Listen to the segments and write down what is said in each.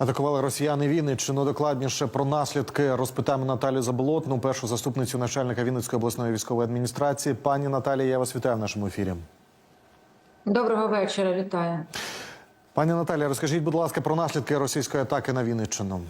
Атакували росіяни Вінниччину. Докладніше про наслідки розпитаємо Наталію Заболотну, першу заступницю начальника Вінницької обласної військової адміністрації. Пані Наталія, я вас вітаю в нашому ефірі. Доброго вечора, вітаю. Пані Наталія, розкажіть, будь ласка, про наслідки російської атаки на Вінниччину.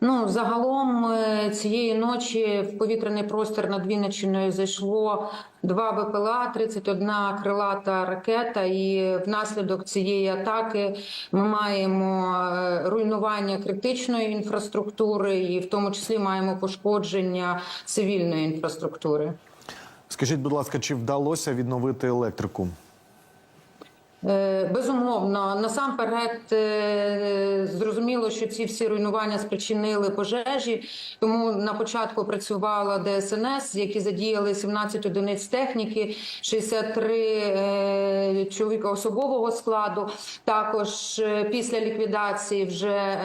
Ну, загалом е, цієї ночі в повітряний простір над Вінниччиною зайшло два БПЛА, 31 крилата ракета. І внаслідок цієї атаки ми маємо е, руйнування критичної інфраструктури, і в тому числі маємо пошкодження цивільної інфраструктури. Скажіть, будь ласка, чи вдалося відновити електрику? Е, Безумовно, насамперед е, зрозуміло, що ці всі руйнування спричинили пожежі. Тому на початку працювала ДСНС, які задіяли 17 одиниць техніки, 63 е, чоловіка особового складу. Також після ліквідації вже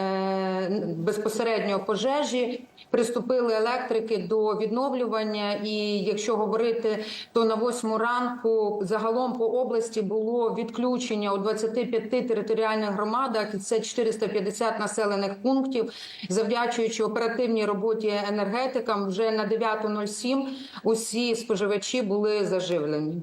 безпосередньо пожежі приступили електрики до відновлювання. І якщо говорити, то на восьму ранку загалом по області було відключення у 25 територіальних громадах, і це 450 населених пунктів. Завдячуючи оперативній роботі енергетикам, вже на 9.07 усі споживачі були заживлені.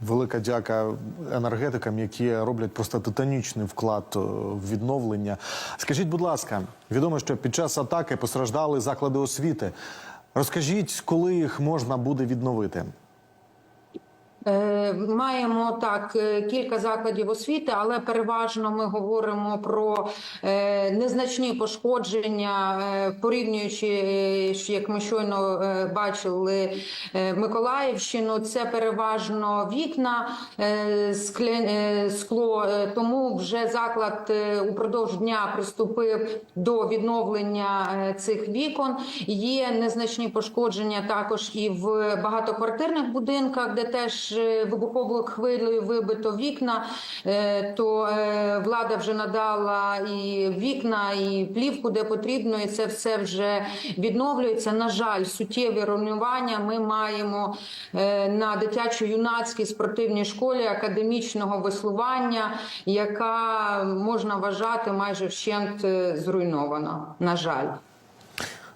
Велика дяка енергетикам, які роблять просто титанічний вклад е, в відновлення. Скажіть, будь ласка, відомо, що під час атаки постраждали заклади освіти. Розкажіть, коли їх можна буде відновити? Е, Маємо так е, кілька закладів освіти, але переважно ми говоримо про е, незначні пошкодження, порівнюючи, як ми щойно бачили Миколаївщину. Це переважно вікна, скло. Тому вже заклад упродовж дня приступив до відновлення цих вікон. Є незначні пошкодження також і в багатоквартирних будинках, де теж вибуховою хвилею вибито вікна. Е, То е, влада вже надала і вікна, і плівку, де потрібно, і це все вже відновлюється. На жаль, суттєві руйнування ми маємо е, на дитячо-юнацькій спортивній школі академічного веслування, яка можна вважати майже вщент зруйнована. На жаль.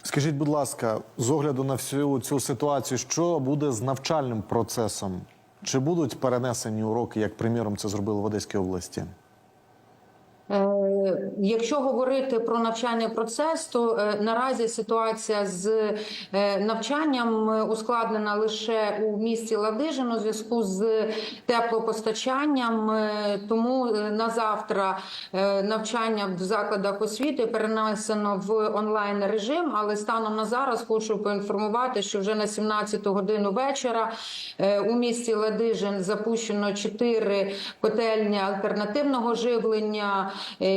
Скажіть, будь ласка, з огляду на всю цю ситуацію, що буде з навчальним процесом? Чи будуть перенесені уроки, як приміром це зробили в Одеській області? Е, Якщо говорити про навчальний процес, то е, наразі ситуація з е, навчанням ускладнена лише у місті Ладижин у зв'язку з теплопостачанням. Тому на завтра навчання в закладах освіти перенесено в онлайн режим. Але станом на зараз хочу поінформувати, що вже на 17 годину вечора у місті Ладижин запущено 4 котельні альтернативного живлення,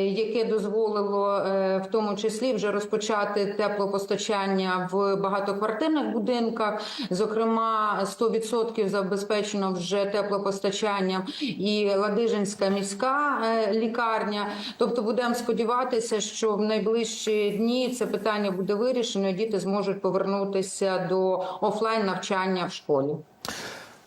яке дозволило е, в тому числі вже розпочати теплопостачання в багатоквартирних будинках. Зокрема, 100% забезпечено вже теплопостачанням і Ладижинська міська е, лікарня. Тобто, будемо сподіватися, що в найближчі дні це питання буде вирішено. і Діти зможуть повернутися до офлайн навчання в школі.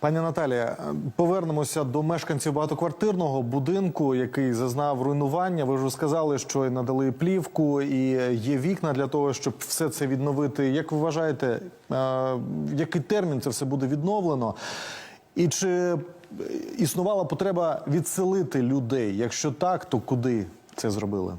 Пані Наталія, повернемося до мешканців багатоквартирного будинку, який зазнав руйнування. Ви вже сказали, що надали плівку і є вікна для того, щоб все це відновити. Як ви вважаєте, е, який термін це все буде відновлено? І чи існувала потреба відселити людей? Якщо так, то куди це зробили?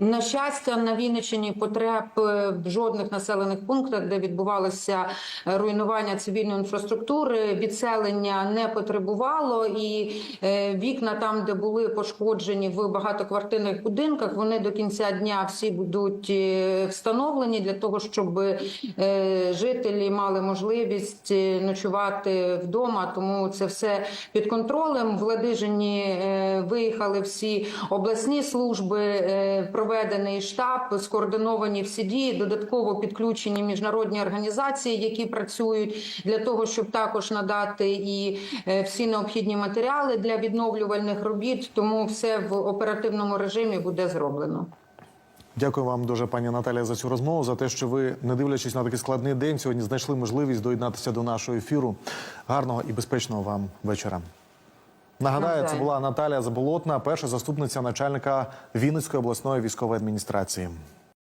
На щастя, на Вінниччині потреб е, в жодних населених пунктах, де відбувалося руйнування цивільної інфраструктури, відселення не потребувало, і е, вікна там, де були пошкоджені в багатоквартирних будинках, вони до кінця дня всі будуть е, встановлені для того, щоб жителі мали можливість ночувати вдома. Тому це все під контролем. В Ладижині виїхали всі обласні служби. Проведений штаб, скоординовані всі дії, додатково підключені міжнародні організації, які працюють для того, щоб також надати і е, всі необхідні матеріали для відновлювальних робіт. Тому все в оперативному режимі буде зроблено. Дякую вам дуже, пані Наталія, за цю розмову, за те, що ви, не дивлячись на такий складний день, сьогодні знайшли можливість доєднатися до нашого ефіру. Гарного і безпечного вам вечора. Нагадаю, це була Наталія Заболотна, перша заступниця начальника Вінницької обласної військової адміністрації.